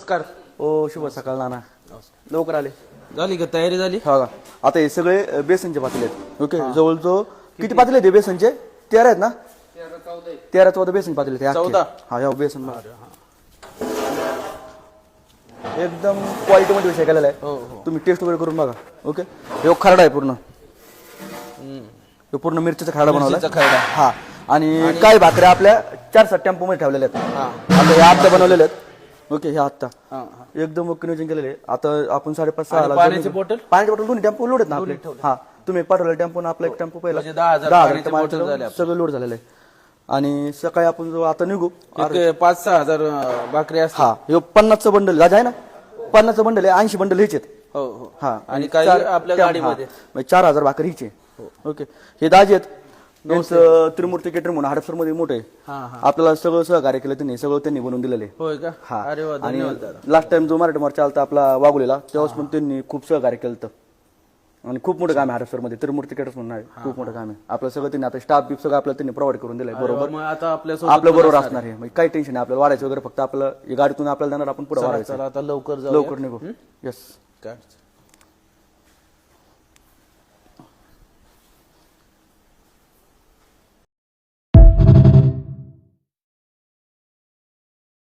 नमस्कार. ओ शुभ सकाळ नाना. लवकर आले. झाली का? तयारी झाली? हा का? आता हे सगळे अ, बेसनचे पातेले आहेत. ओके जवळजवळ किती? पातेले आहेत हे बेसनचे? तेरा आहेत ना? तेरा चौदा बेसन पातेले आहेत. हे अख्खे. चौदा? हा या बेसन एकदम क्वालिटी मध्ये विषय केलेला हो आहे. हो तुम्ही टेस्ट वगैरे करून बघा. ओके? हे खरडा आहे पूर्ण. हे पूर्ण मिरचीचा खरडा बनवला. मिरचीचा खरडा. हा. आणि काही भाकऱ्या आपल्या चार सात टेम्पो मध्ये ठेवलेल्या आहेत. हा. आता हे आत्ता बनवलेले आहेत. ओके हे आत्ता. हा, हा. एकदम ओके नियोजन केलेले. आता आपण साडेपाच सहा पाण्याची बॉटल? पाण्याची बॉटल दोन्ही टेम्पो लोड आहेत ना आपले? हा तुम्ही पाठवलेला टेम्पो आपला एक टेम्पो पहिला. म्हणजे दहा हजार पाण्याचे बॉटल. सगळं लोड झालेलं आहे. आणि सकाळी आपण जो आता निघू एक पाच सहा हजार अं, भाकरी असतात हा हे पन्नासचं बंडल गाज आहे ना? पन्नासचं बंडल आहे ऐंशी बंडल ह्याचे आहेत. हो हो. हा आणि काही चार- आपल्या त्या- गाडीमध्ये. हा. म्हणजे चार हजार भाकर हिचे ओके. हे दाजी आहेत. त्रिमूर्ती केटर म्हणून हडपसरमध्ये मोठे आपल्याला सगळं सहकार्य केलं त्यांनी सगळं त्यांनी बनवून दिलेले होय का? हा. अरे वा आणि धन्यवाद दादा. लास्ट टाइम जो मराठी मोर्चा आलता आपला वागुलेला तेव्हाच पण त्यांनी खूप सहकार्य केलं होतं. आणि खूप मोठं काम आहे हडपसरमध्ये त्रिमूर्ती केटर्स म्हणून आहे खूप मोठं काम आहे. आपलं सगळं त्यांनी आता स्टाफ बिफ सगळं आपल्याला त्यांनी प्रोव्हाइड करून दिलंय बरोबर? मग आता आपल्या आपल्या बरोबर असणार आहे? म्हणजे काही टेन्शन नाही आपल्याला वाढायचं वगैरे फक्त आपलं गाडीतून आपल्याला देणार आपण पुढे वाढायचं चला आता लवकर जाऊ लवकर निघू. येस काय?